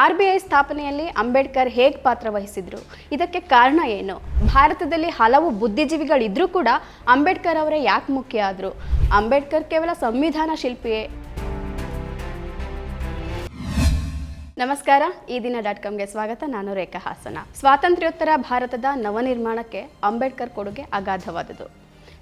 R B I ಸ್ಥಾಪನೆಯಲ್ಲಿ ಅಂಬೇಡ್ಕರ್ ಹೇಗೆ ಪಾತ್ರ ವಹಿಸಿದ್ರು? ಇದಕ್ಕೆ ಕಾರಣ ಏನು? ಭಾರತದಲ್ಲಿ ಹಲವು ಬುದ್ಧಿಜೀವಿಗಳಿದ್ರೂ ಕೂಡ ಅಂಬೇಡ್ಕರ್ ಅವರೇ ಯಾಕೆ ಮುಖ್ಯ ಆದರು? ಅಂಬೇಡ್ಕರ್ ಕೇವಲ ಸಂವಿಧಾನ ಶಿಲ್ಪಿಯೇ? ನಮಸ್ಕಾರ, ಈ ದಿನ ಡಾಟ್ ಕಾಮ್ಗೆ ಸ್ವಾಗತ. ನಾನು ರೇಖಾ ಹಾಸನ. ಸ್ವಾತಂತ್ರ್ಯೋತ್ತರ ಭಾರತದ ನವನಿರ್ಮಾಣಕ್ಕೆ ಅಂಬೇಡ್ಕರ್ ಕೊಡುಗೆ ಅಗಾಧವಾದುದು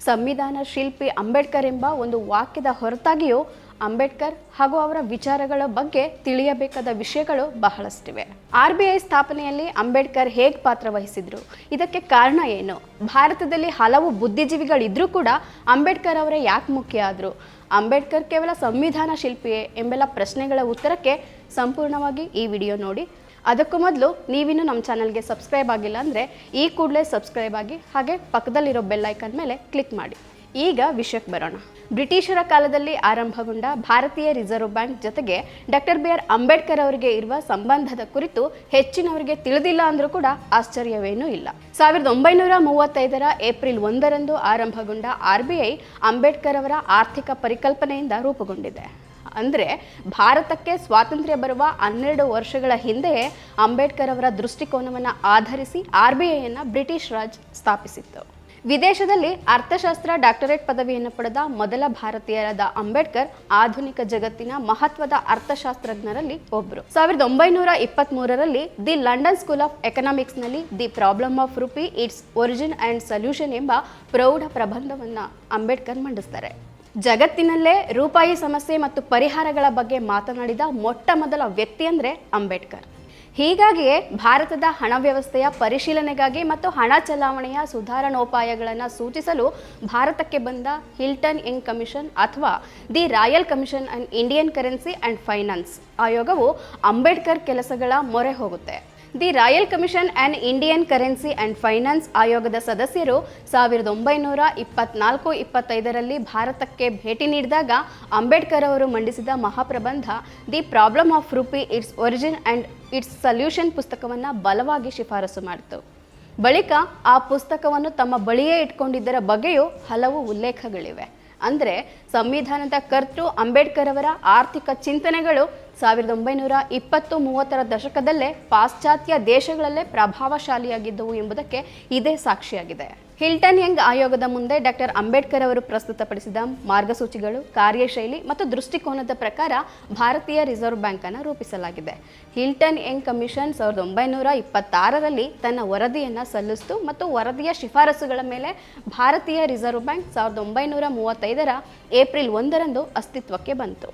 ಸಂವಿಧಾನ ಶಿಲ್ಪಿ ಅಂಬೇಡ್ಕರ್ ಎಂಬ ಒಂದು ವಾಕ್ಯದ ಹೊರತಾಗಿಯೂ ಅಂಬೇಡ್ಕರ್ ಹಾಗೂ ಅವರ ವಿಚಾರಗಳ ಬಗ್ಗೆ ತಿಳಿಯಬೇಕಾದ ವಿಷಯಗಳು ಬಹಳಷ್ಟಿವೆ. ಆರ್ ಬಿ ಐ ಸ್ಥಾಪನೆಯಲ್ಲಿ ಅಂಬೇಡ್ಕರ್ ಹೇಗೆ ಪಾತ್ರ ವಹಿಸಿದ್ರು? ಇದಕ್ಕೆ ಕಾರಣ ಏನು? ಭಾರತದಲ್ಲಿ ಹಲವು ಬುದ್ಧಿಜೀವಿಗಳಿದ್ರೂ ಕೂಡ ಅಂಬೇಡ್ಕರ್ ಅವರೇ ಯಾಕೆ ಮುಖ್ಯ ಆದರು? ಅಂಬೇಡ್ಕರ್ ಕೇವಲ ಸಂವಿಧಾನ ಶಿಲ್ಪಿಯೇ ಎಂಬೆಲ್ಲ ಪ್ರಶ್ನೆಗಳ ಉತ್ತರಕ್ಕೆ ಸಂಪೂರ್ಣವಾಗಿ ಈ ವಿಡಿಯೋ ನೋಡಿ. ಅದಕ್ಕೂ ಮೊದಲು ನೀವಿನ್ನೂ ನಮ್ಮ ಚಾನಲ್ಗೆ ಸಬ್ಸ್ಕ್ರೈಬ್ ಆಗಿಲ್ಲ ಅಂದರೆ ಈ ಕೂಡಲೇ ಸಬ್ಸ್ಕ್ರೈಬ್ ಆಗಿ ಹಾಗೆ ಪಕ್ಕದಲ್ಲಿರೋ ಬೆಲ್ ಐಕನ್ ಮೇಲೆ ಕ್ಲಿಕ್ ಮಾಡಿ. ಈಗ ವಿಷಯಕ್ಕೆ ಬರೋಣ. ಬ್ರಿಟಿಷರ ಕಾಲದಲ್ಲಿ ಆರಂಭಗೊಂಡ ಭಾರತೀಯ ರಿಸರ್ವ್ ಬ್ಯಾಂಕ್ ಜೊತೆಗೆ ಡಾಕ್ಟರ್ ಬಿ ಆರ್ ಅಂಬೇಡ್ಕರ್ ಅವರಿಗೆ ಇರುವ ಸಂಬಂಧದ ಕುರಿತು ಹೆಚ್ಚಿನವರಿಗೆ ತಿಳಿದಿಲ್ಲ ಅಂದರೂ ಕೂಡ ಆಶ್ಚರ್ಯವೇನೂ ಇಲ್ಲ. ಸಾವಿರದ ಒಂಬೈನೂರ ಮೂವತ್ತೈದರ ಏಪ್ರಿಲ್ ಒಂದರಂದು ಆರಂಭಗೊಂಡ ಆರ್ ಬಿ ಐ ಅಂಬೇಡ್ಕರ್ ಅವರ ಆರ್ಥಿಕ ಪರಿಕಲ್ಪನೆಯಿಂದ ರೂಪುಗೊಂಡಿದೆ. ಅಂದರೆ ಭಾರತಕ್ಕೆ ಸ್ವಾತಂತ್ರ್ಯ ಬರುವ ಹನ್ನೆರಡು ವರ್ಷಗಳ ಹಿಂದೆಯೇ ಅಂಬೇಡ್ಕರ್ ಅವರ ದೃಷ್ಟಿಕೋನವನ್ನು ಆಧರಿಸಿ ಆರ್ ಬಿ ಐಯನ್ನು ಬ್ರಿಟಿಷ್ ರಾಜ್ ಸ್ಥಾಪಿಸಿತ್ತು. ವಿದೇಶದಲ್ಲಿ ಅರ್ಥಶಾಸ್ತ್ರ ಡಾಕ್ಟರೇಟ್ ಪದವಿಯನ್ನು ಪಡೆದ ಮೊದಲ ಭಾರತೀಯರಾದ ಅಂಬೇಡ್ಕರ್ ಆಧುನಿಕ ಜಗತ್ತಿನ ಮಹತ್ವದ ಅರ್ಥಶಾಸ್ತ್ರಜ್ಞರಲ್ಲಿ ಒಬ್ಬರು ಸಾವಿರದ ಒಂಬೈನೂರ ಇಪ್ಪತ್ತ್ ಮೂರರಲ್ಲಿ the London school of ಎಕನಾಮಿಕ್ಸ್ನಲ್ಲಿ the problem of rupee, its origin and solution ಎಂಬ ಪ್ರೌಢ ಪ್ರಬಂಧವನ್ನು ಅಂಬೇಡ್ಕರ್ ಮಂಡಿಸ್ತಾರೆ. ಜಗತ್ತಿನಲ್ಲೇ ರೂಪಾಯಿ ಸಮಸ್ಯೆ ಮತ್ತು ಪರಿಹಾರಗಳ ಬಗ್ಗೆ ಮಾತನಾಡಿದ ಮೊಟ್ಟ ಮೊದಲ ವ್ಯಕ್ತಿ ಅಂದರೆ ಅಂಬೇಡ್ಕರ್. ಹೀಗಾಗಿಯೇ ಭಾರತದ ಹಣ ವ್ಯವಸ್ಥೆಯ ಪರಿಶೀಲನೆಗಾಗಿ ಮತ್ತು ಹಣ ಚಲಾವಣೆಯ ಸುಧಾರಣೋಪಾಯಗಳನ್ನು ಸೂಚಿಸಲು ಭಾರತಕ್ಕೆ ಬಂದ ಹಿಲ್ಟನ್ ಯಂಗ್ ಕಮಿಷನ್ ಅಥವಾ the royal commission on Indian currency and finance ಆಯೋಗವು ಅಂಬೇಡ್ಕರ್ ಕೆಲಸಗಳ ಮೊರೆ ಹೋಗುತ್ತೆ. The royal commission and Indian currency and finance ಆಯೋಗದ ಸದಸ್ಯರು ಸಾವಿರದ ಒಂಬೈನೂರ ಇಪ್ಪತ್ನಾಲ್ಕು ಇಪ್ಪತ್ತೈದರಲ್ಲಿ ಭಾರತಕ್ಕೆ ಭೇಟಿ ನೀಡಿದಾಗ ಅಂಬೇಡ್ಕರ್ ಅವರು ಮಂಡಿಸಿದ ಮಹಾಪ್ರಬಂಧ the problem of rupee its origin and its solution ಪುಸ್ತಕವನ್ನು ಬಲವಾಗಿ ಶಿಫಾರಸು ಮಾಡಿತು. ಬಳಿಕ ಆ ಪುಸ್ತಕವನ್ನು ತಮ್ಮ ಬಳಿಯೇ ಇಟ್ಕೊಂಡಿದ್ದರ ಬಗ್ಗೆಯೂ ಹಲವು ಉಲ್ಲೇಖಗಳಿವೆ. ಅಂದರೆ ಸಂವಿಧಾನದ ಕರ್ತೃ ಅಂಬೇಡ್ಕರ್ ಅವರ ಆರ್ಥಿಕ ಚಿಂತನೆಗಳು ಸಾವಿರದ ಒಂಬೈನೂರ ಇಪ್ಪತ್ತು ಮೂವತ್ತರ ದಶಕದಲ್ಲೇ ಪಾಶ್ಚಾತ್ಯ ದೇಶಗಳಲ್ಲೇ ಪ್ರಭಾವಶಾಲಿಯಾಗಿದ್ದವು ಎಂಬುದಕ್ಕೆ ಇದೇ ಸಾಕ್ಷಿಯಾಗಿದೆ. ಹಿಲ್ಟನ್ ಯಂಗ್ ಆಯೋಗದ ಮುಂದೆ ಡಾಕ್ಟರ್ ಅಂಬೇಡ್ಕರ್ ಅವರು ಪ್ರಸ್ತುತಪಡಿಸಿದ ಮಾರ್ಗಸೂಚಿಗಳು, ಕಾರ್ಯಶೈಲಿ ಮತ್ತು ದೃಷ್ಟಿಕೋನದ ಪ್ರಕಾರ ಭಾರತೀಯ ರಿಸರ್ವ್ ಬ್ಯಾಂಕನ್ನು ರೂಪಿಸಲಾಗಿದೆ. ಹಿಲ್ಟನ್ ಯಂಗ್ ಕಮಿಷನ್ ಸಾವಿರದ ಒಂಬೈನೂರ ಇಪ್ಪತ್ತಾರರಲ್ಲಿ ತನ್ನ ವರದಿಯನ್ನು ಸಲ್ಲಿಸಿತು ಮತ್ತು ವರದಿಯ ಶಿಫಾರಸುಗಳ ಮೇಲೆ ಭಾರತೀಯ ರಿಸರ್ವ್ ಬ್ಯಾಂಕ್ ಸಾವಿರದ ಒಂಬೈನೂರ ಮೂವತ್ತೈದರ ಏಪ್ರಿಲ್ ಒಂದರಂದು ಅಸ್ತಿತ್ವಕ್ಕೆ ಬಂತು.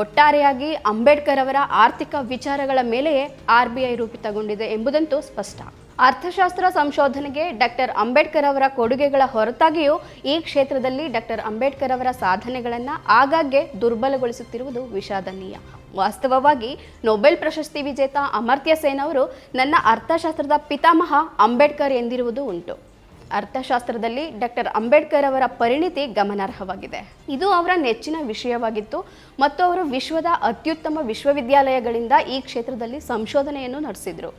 ಒಟ್ಟಾರೆಯಾಗಿ ಅಂಬೇಡ್ಕರ್ ಅವರ ಆರ್ಥಿಕ ವಿಚಾರಗಳ ಮೇಲೆಯೇ ಆರ್ ಬಿ ಐ ರೂಪಿತಗೊಂಡಿದೆ ಎಂಬುದಂತೂ ಸ್ಪಷ್ಟ. ಅರ್ಥಶಾಸ್ತ್ರ ಸಂಶೋಧನೆಗೆ ಡಾಕ್ಟರ್ ಅಂಬೇಡ್ಕರ್ ಅವರ ಕೊಡುಗೆಗಳ ಹೊರತಾಗಿಯೂ ಈ ಕ್ಷೇತ್ರದಲ್ಲಿ ಡಾಕ್ಟರ್ ಅಂಬೇಡ್ಕರ್ ಅವರ ಸಾಧನೆಗಳನ್ನು ಆಗಾಗ್ಗೆ ದುರ್ಬಲಗೊಳಿಸುತ್ತಿರುವುದು ವಿಷಾದನೀಯ. ವಾಸ್ತವವಾಗಿ ನೊಬೆಲ್ ಪ್ರಶಸ್ತಿ ವಿಜೇತ ಅಮರ್ತ್ಯ ಸೇನ್ ಅವರು ನನ್ನ ಅರ್ಥಶಾಸ್ತ್ರದ ಪಿತಾಮಹ ಅಂಬೇಡ್ಕರ್ ಎಂದಿರುವುದು ಉಂಟು. ಅರ್ಥಶಾಸ್ತ್ರದಲ್ಲಿ ಡಾಕ್ಟರ್ ಅಂಬೇಡ್ಕರ್ ಅವರ ಪರಿಣಿತಿ ಗಮನಾರ್ಹವಾಗಿದೆ. ಇದು ಅವರ ನೆಚ್ಚಿನ ವಿಷಯವಾಗಿತ್ತು ಮತ್ತು ಅವರು ವಿಶ್ವದ ಅತ್ಯುತ್ತಮ ವಿಶ್ವವಿದ್ಯಾಲಯಗಳಿಂದ ಈ ಕ್ಷೇತ್ರದಲ್ಲಿ ಸಂಶೋಧನೆಯನ್ನು ನಡೆಸಿದರು.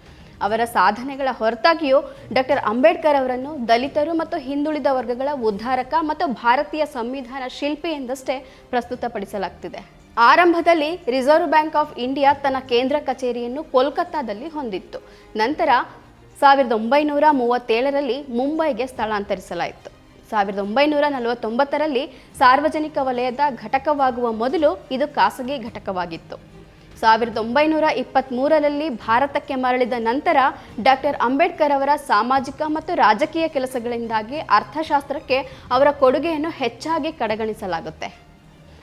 ಅವರ ಸಾಧನೆಗಳ ಹೊರತಾಗಿಯೂ ಡಾಕ್ಟರ್ ಅಂಬೇಡ್ಕರ್ ಅವರನ್ನು ದಲಿತರು ಮತ್ತು ಹಿಂದುಳಿದ ವರ್ಗಗಳ ಉದ್ಧಾರಕ ಮತ್ತು ಭಾರತೀಯ ಸಂವಿಧಾನ ಶಿಲ್ಪಿ ಎಂದಷ್ಟೇ ಪ್ರಸ್ತುತಪಡಿಸಲಾಗ್ತಿದೆ. ಆರಂಭದಲ್ಲಿ ರಿಸರ್ವ್ ಬ್ಯಾಂಕ್ ಆಫ್ ಇಂಡಿಯಾ ತನ್ನ ಕೇಂದ್ರ ಕಚೇರಿಯನ್ನು ಕೋಲ್ಕತ್ತಾದಲ್ಲಿ ಹೊಂದಿತ್ತು. ನಂತರ ಸಾವಿರದ ಒಂಬೈನೂರ ಮೂವತ್ತೇಳರಲ್ಲಿ ಮುಂಬೈಗೆ ಸ್ಥಳಾಂತರಿಸಲಾಯಿತು. ಸಾವಿರದ ಒಂಬೈನೂರ ನಲವತ್ತೊಂಬತ್ತರಲ್ಲಿ ಸಾರ್ವಜನಿಕ ವಲಯದ ಘಟಕವಾಗುವ ಮೊದಲು ಇದು ಖಾಸಗಿ ಘಟಕವಾಗಿತ್ತು. ಸಾವಿರದ ಒಂಬೈನೂರ ಇಪ್ಪತ್ತ್ಮೂರರಲ್ಲಿ ಭಾರತಕ್ಕೆ ಮರಳಿದ ನಂತರ ಡಾಕ್ಟರ್ ಅಂಬೇಡ್ಕರ್ ಅವರ ಸಾಮಾಜಿಕ ಮತ್ತು ರಾಜಕೀಯ ಕೆಲಸಗಳಿಂದಾಗಿ ಅರ್ಥಶಾಸ್ತ್ರಕ್ಕೆ ಅವರ ಕೊಡುಗೆಯನ್ನು ಹೆಚ್ಚಾಗಿ ಕಡೆಗಣಿಸಲಾಗುತ್ತೆ.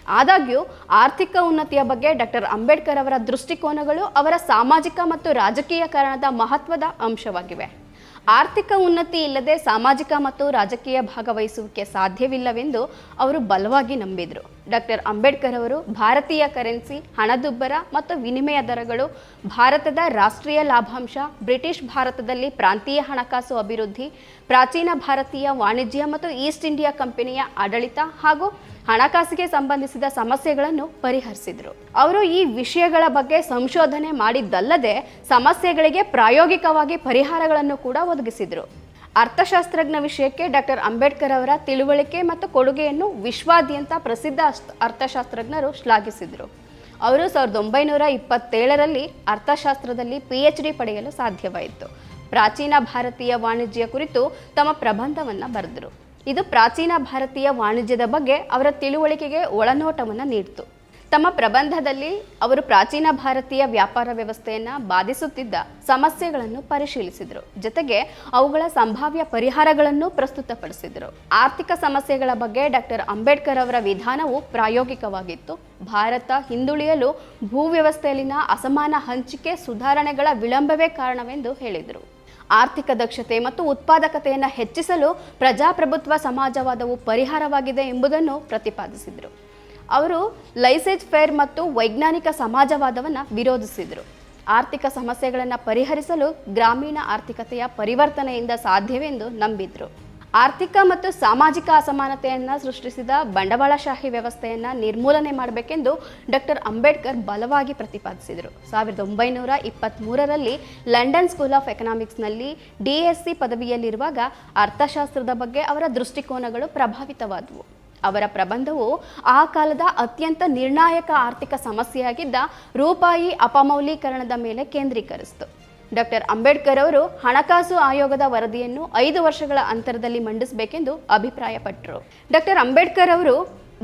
ಆದಾಗ್ಯೂ ಆರ್ಥಿಕ ಉನ್ನತಿಯ ಬಗ್ಗೆ ಡಾಕ್ಟರ್ ಅಂಬೇಡ್ಕರ್ ಅವರ ದೃಷ್ಟಿಕೋನಗಳು ಅವರ ಸಾಮಾಜಿಕ ಮತ್ತು ರಾಜಕೀಯ ಕಾರಣದ ಮಹತ್ವದ ಅಂಶವಾಗಿವೆ. ಆರ್ಥಿಕ ಉನ್ನತಿ ಇಲ್ಲದೆ ಸಾಮಾಜಿಕ ಮತ್ತು ರಾಜಕೀಯ ಭಾಗವಹಿಸುವಿಕೆ ಸಾಧ್ಯವಿಲ್ಲವೆಂದು ಅವರು ಬಲವಾಗಿ ನಂಬಿದರು. ಡಾಕ್ಟರ್ ಅಂಬೇಡ್ಕರ್ ಅವರು ಭಾರತೀಯ ಕರೆನ್ಸಿ, ಹಣದುಬ್ಬರ ಮತ್ತು ವಿನಿಮಯ ದರಗಳು ಭಾರತದ ರಾಷ್ಟ್ರೀಯ ಲಾಭಾಂಶ, ಬ್ರಿಟಿಷ್ ಭಾರತದಲ್ಲಿ ಪ್ರಾಂತೀಯ ಹಣಕಾಸು ಅಭಿವೃದ್ಧಿ, ಪ್ರಾಚೀನ ಭಾರತೀಯ ವಾಣಿಜ್ಯ ಮತ್ತು ಈಸ್ಟ್ ಇಂಡಿಯಾ ಕಂಪನಿಯ ಆಡಳಿತ ಹಾಗೂ ಹಣಕಾಸಿಗೆ ಸಂಬಂಧಿಸಿದ ಸಮಸ್ಯೆಗಳನ್ನು ಪರಿಹರಿಸಿದರು. ಅವರು ಈ ವಿಷಯಗಳ ಬಗ್ಗೆ ಸಂಶೋಧನೆ ಮಾಡಿದ್ದಲ್ಲದೆ ಸಮಸ್ಯೆಗಳಿಗೆ ಪ್ರಾಯೋಗಿಕವಾಗಿ ಪರಿಹಾರಗಳನ್ನು ಕೂಡ ಒದಗಿಸಿದರು. ಅರ್ಥಶಾಸ್ತ್ರಜ್ಞ ವಿಷಯಕ್ಕೆ ಡಾಕ್ಟರ್ ಅಂಬೇಡ್ಕರ್ ಅವರ ತಿಳುವಳಿಕೆ ಮತ್ತು ಕೊಡುಗೆಯನ್ನು ವಿಶ್ವಾದ್ಯಂತ ಪ್ರಸಿದ್ಧ ಅರ್ಥ- ಅರ್ಥಶಾಸ್ತ್ರಜ್ಞರು ಶ್ಲಾಘಿಸಿದರು. ಅವರು ಸಾವಿರದ ಒಂಬೈನೂರ ಇಪ್ಪತ್ತೇಳರಲ್ಲಿ ಅರ್ಥಶಾಸ್ತ್ರದಲ್ಲಿ ಪಿ ಎಚ್ ಡಿ ಪಡೆಯಲು ಸಾಧ್ಯವಾಯಿತು. ಪ್ರಾಚೀನ ಭಾರತೀಯ ವಾಣಿಜ್ಯ ಕುರಿತು ತಮ್ಮ ಪ್ರಬಂಧವನ್ನು ಬರೆದರು. ಇದು ಪ್ರಾಚೀನ ಭಾರತೀಯ ವಾಣಿಜ್ಯದ ಬಗ್ಗೆ ಅವರ ತಿಳುವಳಿಕೆಗೆ ಒಳನೋಟವನ್ನು ನೀಡಿತು. ತಮ್ಮ ಪ್ರಬಂಧದಲ್ಲಿ ಅವರು ಪ್ರಾಚೀನ ಭಾರತೀಯ ವ್ಯಾಪಾರ ವ್ಯವಸ್ಥೆಯನ್ನು ಬಾಧಿಸುತ್ತಿದ್ದ ಸಮಸ್ಯೆಗಳನ್ನು ಪರಿಶೀಲಿಸಿದರು. ಜೊತೆಗೆ ಅವುಗಳ ಸಂಭಾವ್ಯ ಪರಿಹಾರಗಳನ್ನು ಪ್ರಸ್ತುತಪಡಿಸಿದರು. ಆರ್ಥಿಕ ಸಮಸ್ಯೆಗಳ ಬಗ್ಗೆ ಡಾಕ್ಟರ್ ಅಂಬೇಡ್ಕರ್ ಅವರ ವಿಧಾನವು ಪ್ರಾಯೋಗಿಕವಾಗಿತ್ತು. ಭಾರತ ಹಿಂದುಳಿಯಲು ಭೂ ವ್ಯವಸ್ಥೆಯಲ್ಲಿನ ಅಸಮಾನ ಹಂಚಿಕೆ ಸುಧಾರಣೆಗಳ ವಿಳಂಬವೇ ಕಾರಣವೆಂದು ಹೇಳಿದರು. ಆರ್ಥಿಕ ದಕ್ಷತೆ ಮತ್ತು ಉತ್ಪಾದಕತೆಯನ್ನು ಹೆಚ್ಚಿಸಲು ಪ್ರಜಾಪ್ರಭುತ್ವ ಸಮಾಜವಾದವು ಪರಿಹಾರವಾಗಿದೆ ಎಂಬುದನ್ನು ಪ್ರತಿಪಾದಿಸಿದರು. ಅವರು ಲೈಸೇಜ್ ಫೇರ್ ಮತ್ತು ವೈಜ್ಞಾನಿಕ ಸಮಾಜವಾದವನ್ನು ವಿರೋಧಿಸಿದರು. ಆರ್ಥಿಕ ಸಮಸ್ಯೆಗಳನ್ನು ಪರಿಹರಿಸಲು ಗ್ರಾಮೀಣ ಆರ್ಥಿಕತೆಯ ಪರಿವರ್ತನೆಯಿಂದ ಸಾಧ್ಯವೆಂದು ನಂಬಿದ್ರು. ಆರ್ಥಿಕ ಮತ್ತು ಸಾಮಾಜಿಕ ಅಸಮಾನತೆಯನ್ನು ಸೃಷ್ಟಿಸಿದ ಬಂಡವಾಳಶಾಹಿ ವ್ಯವಸ್ಥೆಯನ್ನು ನಿರ್ಮೂಲನೆ ಮಾಡಬೇಕೆಂದು ಡಾಕ್ಟರ್ ಅಂಬೇಡ್ಕರ್ ಬಲವಾಗಿ ಪ್ರತಿಪಾದಿಸಿದರು. ಸಾವಿರದ ಒಂಬೈನೂರ ಇಪ್ಪತ್ತ್ಮೂರರಲ್ಲಿ ಲಂಡನ್ ಸ್ಕೂಲ್ ಆಫ್ ಎಕನಾಮಿಕ್ಸ್ನಲ್ಲಿ ಡಿ ಎಸ್ ಸಿ ಪದವಿಯಲ್ಲಿರುವಾಗ ಅರ್ಥಶಾಸ್ತ್ರದ ಬಗ್ಗೆ ಅವರ ದೃಷ್ಟಿಕೋನಗಳು ಪ್ರಭಾವಿತವಾದವು. ಅವರ ಪ್ರಬಂಧವು ಆ ಕಾಲದ ಅತ್ಯಂತ ನಿರ್ಣಾಯಕ ಆರ್ಥಿಕ ಸಮಸ್ಯೆಯಾಗಿದ್ದ ರೂಪಾಯಿ ಅಪಮೌಲೀಕರಣದ ಮೇಲೆ ಕೇಂದ್ರೀಕರಿಸಿತು. ಡಾಕ್ಟರ್ ಅಂಬೇಡ್ಕರ್ ಅವರು ಹಣಕಾಸು ಆಯೋಗದ ವರದಿಯನ್ನು ಐದು ವರ್ಷಗಳ ಅಂತರದಲ್ಲಿ ಮಂಡಿಸಬೇಕೆಂದು ಅಭಿಪ್ರಾಯಪಟ್ಟರು. ಡಾಕ್ಟರ್ ಅಂಬೇಡ್ಕರ್ ಅವರು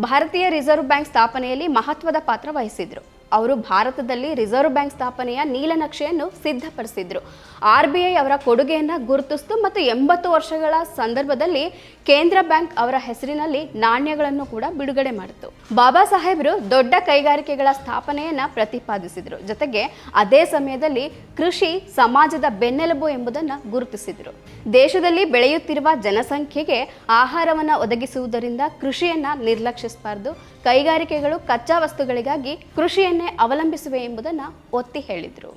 ಭಾರತೀಯ ರಿಸರ್ವ್ ಬ್ಯಾಂಕ್ ಸ್ಥಾಪನೆಯಲ್ಲಿ ಮಹತ್ವದ ಪಾತ್ರ ವಹಿಸಿದರು. ಅವರು ಭಾರತದಲ್ಲಿ ರಿಸರ್ವ್ ಬ್ಯಾಂಕ್ ಸ್ಥಾಪನೆಯ ನೀಲನಕ್ಷೆಯನ್ನು ಸಿದ್ಧಪಡಿಸಿದ್ರು. ಆರ್ ಬಿ ಐ ಅವರ ಕೊಡುಗೆಯನ್ನು ಗುರುತಿಸಿತು ಮತ್ತು ಎಂಬತ್ತು ವರ್ಷಗಳ ಸಂದರ್ಭದಲ್ಲಿ ಕೇಂದ್ರ ಬ್ಯಾಂಕ್ ಅವರ ಹೆಸರಿನಲ್ಲಿ ನಾಣ್ಯಗಳನ್ನು ಕೂಡ ಬಿಡುಗಡೆ ಮಾಡಿತು. ಬಾಬಾ ಸಾಹೇಬರು ದೊಡ್ಡ ಕೈಗಾರಿಕೆಗಳ ಸ್ಥಾಪನೆಯನ್ನು ಪ್ರತಿಪಾದಿಸಿದರು. ಜೊತೆಗೆ ಅದೇ ಸಮಯದಲ್ಲಿ ಕೃಷಿ, ಸಮಾಜದ ಬೆನ್ನೆಲುಬು ಎಂಬುದನ್ನು ಗುರುತಿಸಿದರು. ದೇಶದಲ್ಲಿ ಬೆಳೆಯುತ್ತಿರುವ ಜನಸಂಖ್ಯೆಗೆ ಆಹಾರವನ್ನು ಒದಗಿಸುವುದರಿಂದ ಕೃಷಿಯನ್ನು ನಿರ್ಲಕ್ಷಿಸಬಾರದು. ಕೈಗಾರಿಕೆಗಳು ಕಚ್ಚಾ ವಸ್ತುಗಳಿಗಾಗಿ ಕೃಷಿಯನ್ನೇ ಅವಲಂಬಿಸುವೆ ಎಂಬುದನ್ನು ಒತ್ತಿ ಹೇಳಿದರು.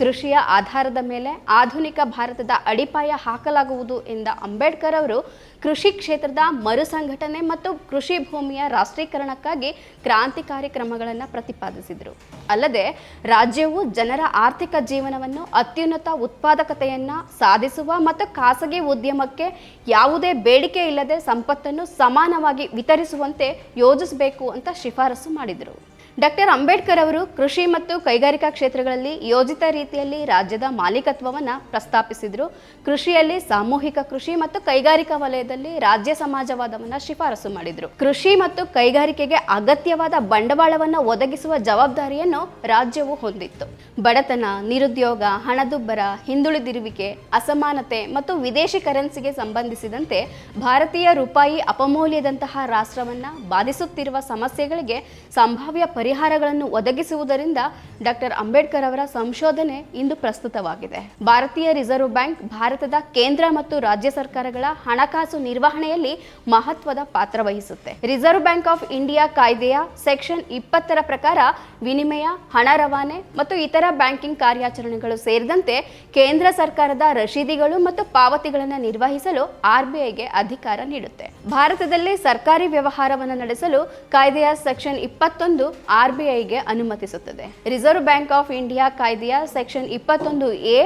ಕೃಷಿಯ ಆಧಾರದ ಮೇಲೆ ಆಧುನಿಕ ಭಾರತದ ಅಡಿಪಾಯ ಹಾಕಲಾಗುವುದು ಎಂದ ಅಂಬೇಡ್ಕರ್ ಅವರು, ಕೃಷಿ ಕ್ಷೇತ್ರದ ಮರುಸಂಘಟನೆ ಮತ್ತು ಕೃಷಿ ಭೂಮಿಯ ರಾಷ್ಟ್ರೀಕರಣಕ್ಕಾಗಿ ಕ್ರಾಂತಿಕಾರಿ ಕ್ರಮಗಳನ್ನು ಪ್ರತಿಪಾದಿಸಿದರು. ಅಲ್ಲದೆ, ರಾಜ್ಯವು ಜನರ ಆರ್ಥಿಕ ಜೀವನವನ್ನು ಅತ್ಯುನ್ನತ ಉತ್ಪಾದಕತೆಯನ್ನು ಸಾಧಿಸುವ ಮತ್ತು ಖಾಸಗಿ ಉದ್ಯಮಕ್ಕೆ ಯಾವುದೇ ಬೇಡಿಕೆ ಇಲ್ಲದೆ ಸಂಪತ್ತನ್ನು ಸಮಾನವಾಗಿ ವಿತರಿಸುವಂತೆ ಯೋಜಿಸಬೇಕು ಅಂತ ಶಿಫಾರಸು ಮಾಡಿದರು. ಡಾಕ್ಟರ್ ಅಂಬೇಡ್ಕರ್ ಅವರು ಕೃಷಿ ಮತ್ತು ಕೈಗಾರಿಕಾ ಕ್ಷೇತ್ರಗಳಲ್ಲಿ ಯೋಜಿತ ರೀತಿಯಲ್ಲಿ ರಾಜ್ಯದ ಮಾಲೀಕತ್ವವನ್ನು ಪ್ರಸ್ತಾಪಿಸಿದರು. ಕೃಷಿಯಲ್ಲಿ ಸಾಮೂಹಿಕ ಕೃಷಿ ಮತ್ತು ಕೈಗಾರಿಕಾ ವಲಯದಲ್ಲಿ ರಾಜ್ಯ ಸಮಾಜವಾದವನ್ನು ಶಿಫಾರಸು ಮಾಡಿದರು. ಕೃಷಿ ಮತ್ತು ಕೈಗಾರಿಕೆಗೆ ಅಗತ್ಯವಾದ ಬಂಡವಾಳವನ್ನು ಒದಗಿಸುವ ಜವಾಬ್ದಾರಿಯನ್ನು ರಾಜ್ಯವು ಹೊಂದಿತ್ತು. ಬಡತನ, ನಿರುದ್ಯೋಗ, ಹಣದುಬ್ಬರ, ಹಿಂದುಳಿದಿರುವಿಕೆ, ಅಸಮಾನತೆ ಮತ್ತು ವಿದೇಶಿ ಕರೆನ್ಸಿಗೆ ಸಂಬಂಧಿಸಿದಂತೆ ಭಾರತೀಯ ರೂಪಾಯಿ ಅಪಮೌಲ್ಯದಂತಹ ರಾಷ್ಟ್ರವನ್ನು ಬಾಧಿಸುತ್ತಿರುವ ಸಮಸ್ಯೆಗಳಿಗೆ ಸಂಭಾವ್ಯ ಪರಿಹಾರಗಳನ್ನು ಒದಗಿಸುವುದರಿಂದ ಡಾಕ್ಟರ್ ಅಂಬೇಡ್ಕರ್ ಅವರ ಸಂಶೋಧನೆ ಇಂದು ಪ್ರಸ್ತುತವಾಗಿದೆ. ಭಾರತೀಯ ರಿಸರ್ವ್ ಬ್ಯಾಂಕ್ ಭಾರತದ ಕೇಂದ್ರ ಮತ್ತು ರಾಜ್ಯ ಸರ್ಕಾರಗಳ ಹಣಕಾಸು ನಿರ್ವಹಣೆಯಲ್ಲಿ ಮಹತ್ವದ ಪಾತ್ರ ವಹಿಸುತ್ತೆ. ರಿಸರ್ವ್ ಬ್ಯಾಂಕ್ ಆಫ್ ಇಂಡಿಯಾ ಕಾಯ್ದೆಯ ಸೆಕ್ಷನ್ ಇಪ್ಪತ್ತರ ಪ್ರಕಾರ ವಿನಿಮಯ, ಹಣ ರವಾನೆ ಮತ್ತು ಇತರ ಬ್ಯಾಂಕಿಂಗ್ ಕಾರ್ಯಾಚರಣೆಗಳು ಸೇರಿದಂತೆ ಕೇಂದ್ರ ಸರ್ಕಾರದ ರಶೀದಿಗಳು ಮತ್ತು ಪಾವತಿಗಳನ್ನು ನಿರ್ವಹಿಸಲು ಆರ್ಬಿಐಗೆ ಅಧಿಕಾರ ನೀಡುತ್ತೆ. ಭಾರತದಲ್ಲಿ ಸರ್ಕಾರಿ ವ್ಯವಹಾರವನ್ನು ನಡೆಸಲು ಕಾಯ್ದೆಯ ಸೆಕ್ಷನ್ ಇಪ್ಪತ್ತೊಂದು ಆರ್ ಬಿ ಐಗೆ ಅನುಮತಿಸುತ್ತದೆ. ರಿಸರ್ವ್ ಬ್ಯಾಂಕ್ ಆಫ್ ಇಂಡಿಯಾ ಕಾಯ್ದೆಯ ಸೆಕ್ಷನ್ ಇಪ್ಪತ್ತೊಂದು ಎ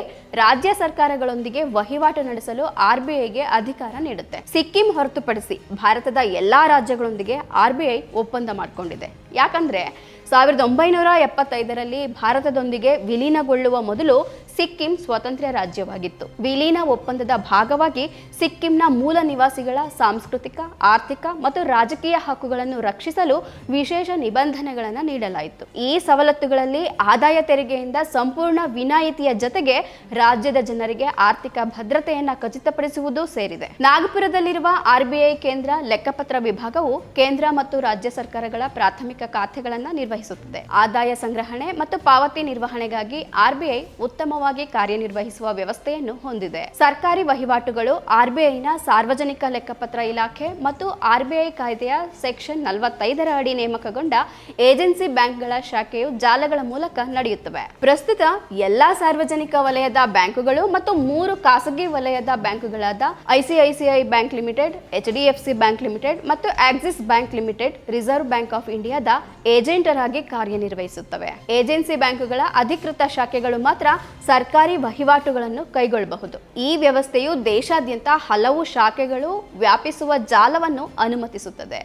ರಾಜ್ಯ ಸರ್ಕಾರಗಳೊಂದಿಗೆ ವಹಿವಾಟು ನಡೆಸಲು ಆರ್ ಬಿ ಐಗೆ ಅಧಿಕಾರ ನೀಡುತ್ತೆ. ಸಿಕ್ಕಿಂ ಹೊರತುಪಡಿಸಿ ಭಾರತದ ಎಲ್ಲಾ ರಾಜ್ಯಗಳೊಂದಿಗೆ ಆರ್ ಬಿ ಐ ಒಪ್ಪಂದ ಮಾಡಿಕೊಂಡಿದೆ. ಯಾಕಂದ್ರೆ ಸಾವಿರದ ಒಂಬೈನೂರ ಎಪ್ಪತ್ತೈದರಲ್ಲಿ ಭಾರತದೊಂದಿಗೆ ವಿಲೀನಗೊಳ್ಳುವ ಮೊದಲು ಸಿಕ್ಕಿಂ ಸ್ವತಂತ್ರ ರಾಜ್ಯವಾಗಿತ್ತು. ವಿಲೀನ ಒಪ್ಪಂದದ ಭಾಗವಾಗಿ ಸಿಕ್ಕಿಂನ ಮೂಲ ನಿವಾಸಿಗಳ ಸಾಂಸ್ಕೃತಿಕ, ಆರ್ಥಿಕ ಮತ್ತು ರಾಜಕೀಯ ಹಕ್ಕುಗಳನ್ನು ರಕ್ಷಿಸಲು ವಿಶೇಷ ನಿಬಂಧನೆಗಳನ್ನು ನೀಡಲಾಯಿತು. ಈ ಸವಲತ್ತುಗಳಲ್ಲಿ ಆದಾಯ ತೆರಿಗೆಯಿಂದ ಸಂಪೂರ್ಣ ವಿನಾಯಿತಿಯ ಜೊತೆಗೆ ರಾಜ್ಯದ ಜನರಿಗೆ ಆರ್ಥಿಕ ಭದ್ರತೆಯನ್ನು ಖಚಿತಪಡಿಸುವುದು ಸೇರಿದೆ. ನಾಗಪುರದಲ್ಲಿರುವ ಆರ್ಬಿಐ ಕೇಂದ್ರ ಲೆಕ್ಕಪತ್ರ ವಿಭಾಗವು ಕೇಂದ್ರ ಮತ್ತು ರಾಜ್ಯ ಸರ್ಕಾರಗಳ ಪ್ರಾಥಮಿಕ ಖಾತೆಗಳನ್ನು ನಿರ್ವಹಿಸುತ್ತದೆ. ಆದಾಯ ಸಂಗ್ರಹಣೆ ಮತ್ತು ಪಾವತಿ ನಿರ್ವಹಣೆಗಾಗಿ ಆರ್ಬಿಐ ಉತ್ತಮವಾಗಿ ಕಾರ್ಯನಿರ್ವಹಿಸುವ ವ್ಯವಸ್ಥೆಯನ್ನು ಹೊಂದಿದೆ. ಸರ್ಕಾರಿ ವಹಿವಾಟುಗಳು, ಆರ್ಬಿಐನ ಸಾರ್ವಜನಿಕ ಲೆಕ್ಕಪತ್ರ ಇಲಾಖೆ ಮತ್ತು ಆರ್ಬಿಐ ಕಾಯ್ದೆಯ ಸೆಕ್ಷನ್ ನಲವತ್ತೈದರ ಅಡಿ ನೇಮಕಗೊಂಡ ಏಜೆನ್ಸಿ ಬ್ಯಾಂಕ್ಗಳ ಶಾಖೆಯು ಜಾಲಗಳ ಮೂಲಕ ನಡೆಯುತ್ತವೆ. ಪ್ರಸ್ತುತ ಎಲ್ಲಾ ಸಾರ್ವಜನಿಕ ವಲಯದ ಬ್ಯಾಂಕುಗಳು ಮತ್ತು ಮೂರು ಖಾಸಗಿ ವಲಯದ ಬ್ಯಾಂಕುಗಳಾದ ICICI bank limited H D C bank limited ಮತ್ತು Axis bank limited, reserve bank of ಇಂಡಿಯಾದ ಏಜೆಂಟರಾಗಿ ಕಾರ್ಯನಿರ್ವಹಿಸುತ್ತವೆ. ಏಜೆನ್ಸಿ ಬ್ಯಾಂಕುಗಳ ಅಧಿಕೃತ ಶಾಖೆಗಳು ಮಾತ್ರ ಸರ್ಕಾರಿ ವಹಿವಾಟುಗಳನ್ನು ಕೈಗೊಳ್ಳಬಹುದು. ಈ ವ್ಯವಸ್ಥೆಯು ದೇಶಾದ್ಯಂತ ಹಲವು ಶಾಖೆಗಳು ವ್ಯಾಪಿಸುವ ಜಾಲವನ್ನು ಅನುಮತಿಸುತ್ತದೆ.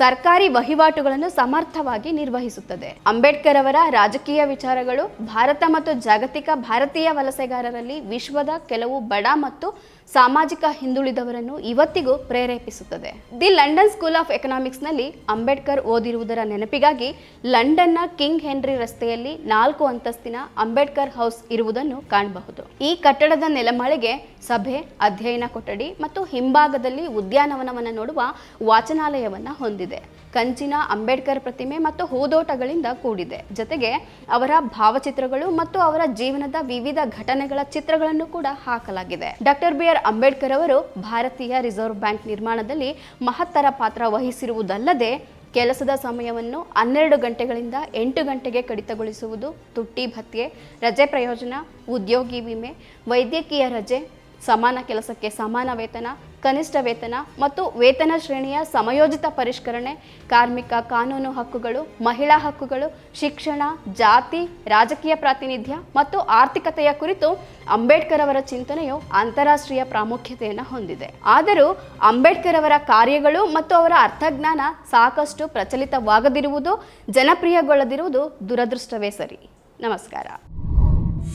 ಸರ್ಕಾರಿ ವಹಿವಾಟುಗಳನ್ನು ಸಮರ್ಥವಾಗಿ ನಿರ್ವಹಿಸುತ್ತದೆ. ಅಂಬೇಡ್ಕರ್ ಅವರ ರಾಜಕೀಯ ವಿಚಾರಗಳು ಭಾರತ ಮತ್ತು ಜಾಗತಿಕ ಭಾರತೀಯ ವಲಸೆಗಾರರಲ್ಲಿ ವಿಶ್ವದ ಕೆಲವು ಬಡ ಮತ್ತು ಸಾಮಾಜಿಕ ಹಿಂದುಳಿದವರನ್ನು ಇವತ್ತಿಗೂ ಪ್ರೇರೇಪಿಸುತ್ತದೆ. ದಿ ಲಂಡನ್ ಸ್ಕೂಲ್ ಆಫ್ ಎಕನಾಮಿಕ್ಸ್ನಲ್ಲಿ ಅಂಬೇಡ್ಕರ್ ಓದಿರುವುದರ ನೆನಪಿಗಾಗಿ ಲಂಡನ್ನ ಕಿಂಗ್ ಹೆನ್ರಿ ರಸ್ತೆಯಲ್ಲಿ ನಾಲ್ಕು ಅಂತಸ್ತಿನ ಅಂಬೇಡ್ಕರ್ ಹೌಸ್ ಇರುವುದನ್ನು ಕಾಣಬಹುದು. ಈ ಕಟ್ಟಡದ ನೆಲಮಾಳಿಗೆ ಸಭೆ, ಅಧ್ಯಯನ ಕೊಠಡಿ ಮತ್ತು ಹಿಂಭಾಗದಲ್ಲಿ ಉದ್ಯಾನವನವನ್ನು ನೋಡುವ ವಾಚನಾಲಯವನ್ನ ಹೊಂದಿದೆ ಕಂಚಿನ ಅಂಬೇಡ್ಕರ್ ಪ್ರತಿಮೆ ಮತ್ತು ಹೂದೋಟಗಳಿಂದ ಕೂಡಿದೆ. ಜೊತೆಗೆ ಅವರ ಭಾವಚಿತ್ರಗಳು ಮತ್ತು ಅವರ ಜೀವನದ ವಿವಿಧ ಘಟನೆಗಳ ಚಿತ್ರಗಳನ್ನು ಕೂಡ ಹಾಕಲಾಗಿದೆ. ಡಾಕ್ಟರ್ ಬಿ ಆರ್ ಅಂಬೇಡ್ಕರ್ ಅವರು ಭಾರತೀಯ ರಿಸರ್ವ್ ಬ್ಯಾಂಕ್ ನಿರ್ಮಾಣದಲ್ಲಿ ಮಹತ್ತರ ಪಾತ್ರ ವಹಿಸಿರುವುದಲ್ಲದೆ ಕೆಲಸದ ಸಮಯವನ್ನು ಹನ್ನೆರಡು ಗಂಟೆಗಳಿಂದ ಎಂಟು ಗಂಟೆಗೆ ಕಡಿತಗೊಳಿಸುವುದು, ತುಟ್ಟಿ ಭತ್ಯೆ, ರಜೆ ಪ್ರಯೋಜನ, ಉದ್ಯೋಗಿ ವಿಮೆ, ವೈದ್ಯಕೀಯ ರಜೆ, ಸಮಾನ ಕೆಲಸಕ್ಕೆ ಸಮಾನ ವೇತನ ಕನಿಷ್ಠ ವೇತನ ಮತ್ತು ವೇತನ ಶ್ರೇಣಿಯ ಸಮಯೋಜಿತ ಪರಿಷ್ಕರಣೆ, ಕಾರ್ಮಿಕ ಕಾನೂನು ಹಕ್ಕುಗಳು, ಮಹಿಳಾ ಹಕ್ಕುಗಳು, ಶಿಕ್ಷಣ, ಜಾತಿ, ರಾಜಕೀಯ ಪ್ರಾತಿನಿಧ್ಯ ಮತ್ತು ಆರ್ಥಿಕತೆಯ ಕುರಿತು ಅಂಬೇಡ್ಕರ್ ಅವರ ಚಿಂತನೆಯು ಅಂತಾರಾಷ್ಟ್ರೀಯ ಪ್ರಾಮುಖ್ಯತೆಯನ್ನು ಹೊಂದಿದೆ. ಆದರೂ ಅಂಬೇಡ್ಕರ್ ಅವರ ಕಾರ್ಯಗಳು ಮತ್ತು ಅವರ ಅರ್ಥಜ್ಞಾನ ಸಾಕಷ್ಟು ಪ್ರಚಲಿತವಾಗದಿರುವುದು, ಜನಪ್ರಿಯಗೊಳ್ಳದಿರುವುದು ದುರದೃಷ್ಟವೇ ಸರಿ. ನಮಸ್ಕಾರ.